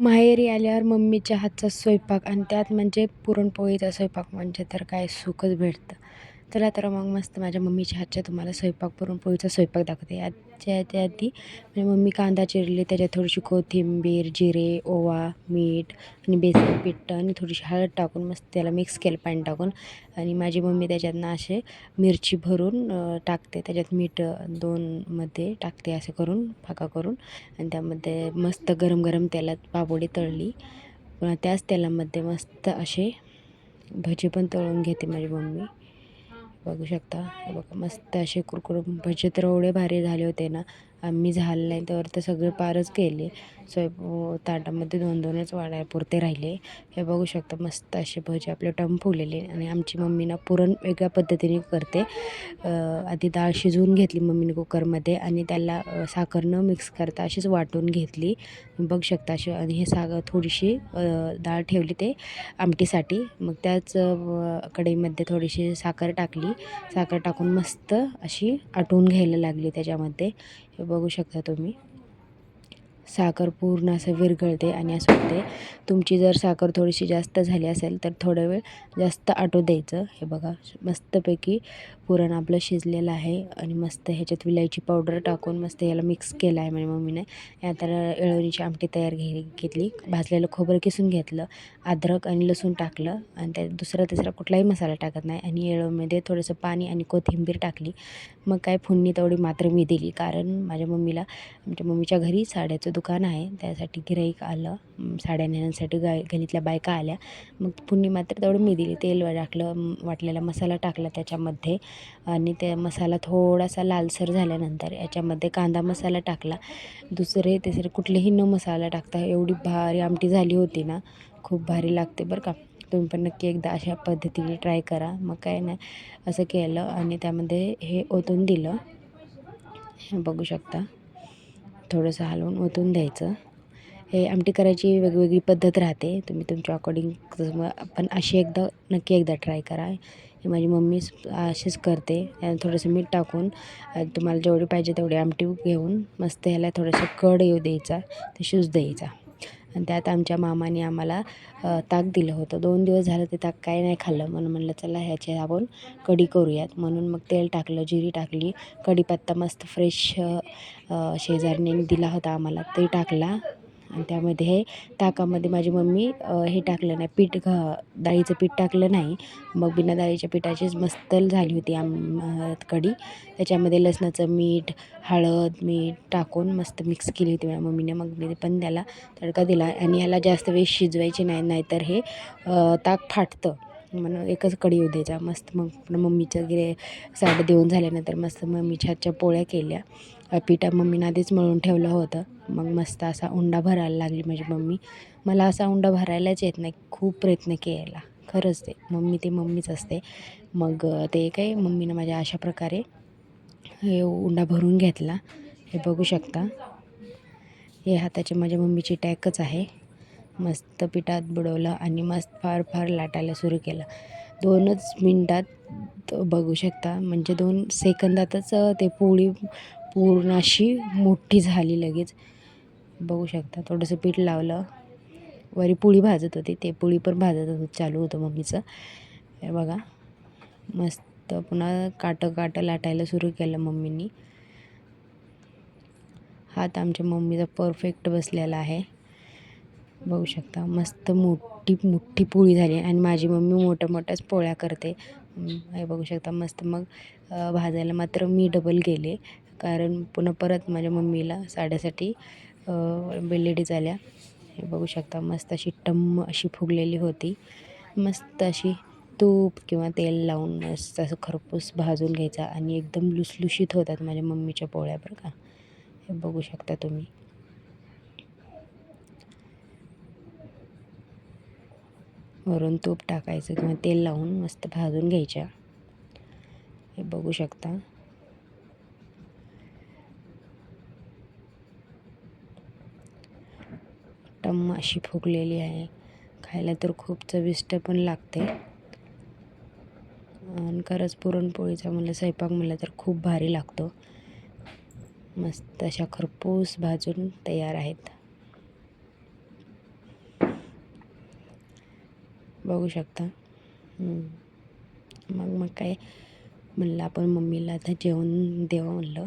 माहेरी आल्यावर मम्मीच्या हातचा स्वयंपाक आणि त्यात म्हणजे पुरणपोळीचा स्वयंपाक म्हणजे तर काय सुखच भेटतं. चला तर मग मस्त माझ्या मम्मीच्या हातच्या तुम्हाला स्वयंपाक पुरणपोळीचा स्वयंपाक दाखवते. याच्या याच्या आधी म्हणजे मम्मी कांदा चिरली त्याच्यात थोडीशी कोथिंबीर जिरे ओवा मीठ आणि बेसन पिठं आणि थोडीशी हळद टाकून मस्त त्याला मिक्स केलं पाणी टाकून. आणि माझी मम्मी त्याच्यातनं असे मिरची भरून टाकते. त्याच्यात मीठ दोनमध्ये टाकते असं करून फाका करून. आणि त्यामध्ये मस्त गरम गरम तेलात पापोडी तळली. पुन्हा त्याच तेलामध्ये मस्त असे भजी पण तळून घेते माझी मम्मी. बघू शकता. बघा मस्त असे कुरकुर भजे तर एवढे भारी झाले होते ना. आम्ही झालं नाही तर तर सगळे पारच केले. स्वयं ताटामध्ये दोन दोनच वाढायपुरते राहिले. हे बघू शकता मस्त असे भजे आपले टम फुलेले आणि आमची मम्मी ना पुरण वेगळ्या पद्धतीने करते. आधी डाळ शिजवून घेतली मम्मीने कुकरमध्ये आणि त्याला साखर न मिक्स करता अशीच वाटून घेतली. बघू शकता अशी आणि हे सागर थोडीशी डाळ ठेवली ते आमटीसाठी. मग त्याच कढईमध्ये थोडीशी साखर टाकली. साखर टाकून मस्त अशी आटवून घ्यायला लागली त्याच्यामध्ये. बघू शकता तुम्ही. साखर पूर्ण असं विरघळते आणि असं होते. तुमची जर साखर थोडीशी जास्त झाली असेल तर थोडा वेळ जास्त आटू द्यायचं. हे बघा मस्तपैकी पुरण आपलं शिजलेलं आहे आणि मस्त ह्याच्यात विलायची पावडर टाकून मस्त याला मिक्स केलं आहे माझ्या मम्मीने. आता एळवणीची आमटी तयार घे घेतली. भाजलेलं खोबरं किसून घेतलं अद्रक आणि लसूण टाकलं आणि त्यात दुसरा तिसरा कुठलाही मसाला टाकत नाही. आणि येळवमध्ये थोडंसं पाणी आणि कोथिंबीर टाकली. मग काय फुडणी तेवढी मात्र मी दिली. कारण माझ्या मम्मीला आमच्या मम्मीच्या घरी साड्याचं दुकान आहे. त्यासाठी गिराईक आलं. साड्या नेण्यासाठी गाय गलीतल्या बायका आल्या. मग पुन्नी मात्र तेवढं मी दिली. तेल टाकलं वाटलेला मसाला टाकला त्याच्यामध्ये. आणि ते मसाला थोडासा लालसर झाल्यानंतर याच्यामध्ये कांदा मसाला टाकला. दुसरे तिसरे कुठलेही न मसाला टाकता एवढी भारी आमटी झाली होती ना खूप भारी लागते बरं का. तुम्ही पण नक्की एकदा अशा पद्धतीने ट्राय करा. मग काय नाही असं केलं आणि त्यामध्ये हे ओतून दिलं. हे बघू शकता. थोडंसं हलवून ओतून द्यायचं. हे आमटी करायची वेगवेगळी पद्धत राहते. तुम्ही तुमच्या अकॉर्डिंग पण अशी एकदा नक्की एकदा ट्राय करा. हे माझी मम्मी अशीच करते. थोडंसं मीठ टाकून तुम्हाला जेवढी पाहिजे तेवढी आमटी घेऊन मस्त ह्याला थोडंसं कड येऊ द्यायचा. ते शूज द्यायचा. आणि त्यात आमच्या मामाने आम्हाला ताक दिलं होतं. दोन दिवस झालं ते ताक काय नाही खाल्लं. म्हणून म्हणलं चला ह्याचे आपण कढी करूयात. म्हणून मग तेल टाकलं जिरी टाकली कढीपत्ता मस्त फ्रेश शेजारने दिला होता आम्हाला. ते टाकला. आणि त्यामध्ये हे ताकामध्ये माझी मम्मी हे टाकलं नाही पीठ घ डाळीचं पीठ टाकलं नाही. मग बिना डाळीच्या पिठाचीच मस्त झाली होती आम कढी. त्याच्यामध्ये लसणाचं मीठ हळद मीठ टाकून मस्त मिक्स केली होती माझ्या मम्मीने. मग मी पण त्याला तडका दिला आणि ह्याला जास्त वेळ शिजवायची नाही नाहीतर हे ताक फाटतं. म्हणून एकच कढी येऊ मस्त मग मम्मीचं गिरे साईड देऊन झाल्यानंतर मस्त मम्मीच्या हातच्या पोळ्या केल्या. पिठा मम्मीनं आधीच मळून ठेवलं होतं. मग मस्त असा उंडा भरायला लागली माझी मम्मी. मला असा उंडा भरायलाच येत नाही. खूप प्रयत्न केला. खरंच ते. मम्मी ते मम्मीच असते. मग ते काय मम्मीनं माझ्या अशा प्रकारे हे उंडा भरून घेतला. हे बघू शकता. हे हाताची माझ्या मम्मीची टॅकच आहे. मस्त पिठात बुडवलं आणि मस्त फार फार लाटायला सुरू केलं. दोनच मिनटात बघू शकता. म्हणजे दोन सेकंदातच ते पोळी पूर्ण अशी मोठी झाली लगेच. बघू शकता थोडंसं पीठ लावलं. वरी पोळी भाजत होती ते पोळी पण भाजत होत चालू होतं मम्मीचं. हे बघा मस्त पुन्हा काटं काटं लाटायला सुरू केलं मम्मीनी. हात आमच्या मम्मीचा परफेक्ट बसलेला आहे. बघू शकता मस्त मोठी मोठी पोळी झाली आणि माझी मम्मी मोठ्या मोठ्याच पोळ्या करते. हे बघू शकता मस्त मग भाजायला मात्र मी डबल गेले कारण पुन्हा परत माझ्या मम्मीला साड्यासाठी बेलेडीज आल्या हे बघू शकता मस्त अशी टम्म अशी फुगलेली होती. मस्त अशी तूप किंवा तेल लावून मस्त असं खरपूस भाजून घ्यायचा आणि एकदम लुसलुशीत होतात माझ्या मम्मीच्या पोळ्या बरं का. हे बघू शकता तुम्ही. वरून तूप टाकायचं किंवा तेल लावून मस्त भाजून घ्यायच्या. हे बघू शकता. टम्म अशी फुगलेली आहे. खायला तर खूप चविष्ट पण लागते. आणि खरंच पुरणपोळीचा म्हणलं स्वयंपाक म्हणलं तर खूप भारी लागतो. मस्त अशा खरपूस भाजून तयार आहेत. बघू शकता. मग मग काय? म्हणलं आपण मम्मीला आता जेवण देवा म्हणलं.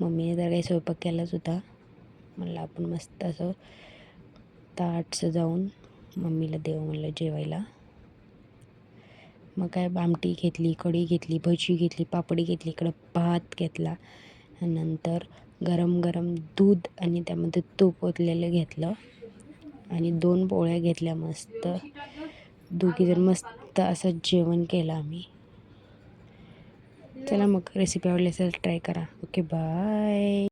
मम्मीने तर काही स्वयंपाक केलाच होता. म्हणलं आपण मस्त असं ताट सजावून मम्मीला देऊ म्हणलं जेवायला. मग काय आमटी घेतली कढी घेतली भजी घेतली पापडी घेतली इकडं भात घेतला. आणि नंतर गरम गरम दूध आणि त्यामध्ये तूप ओतलेलं घेतलं. आणि दोन पोळ्या घेतल्या मस्त. दोघीजण मस्त असं जेवण केलं आम्ही. चला मग रेसिपी आवडली असेल ट्राय करा. Okay bye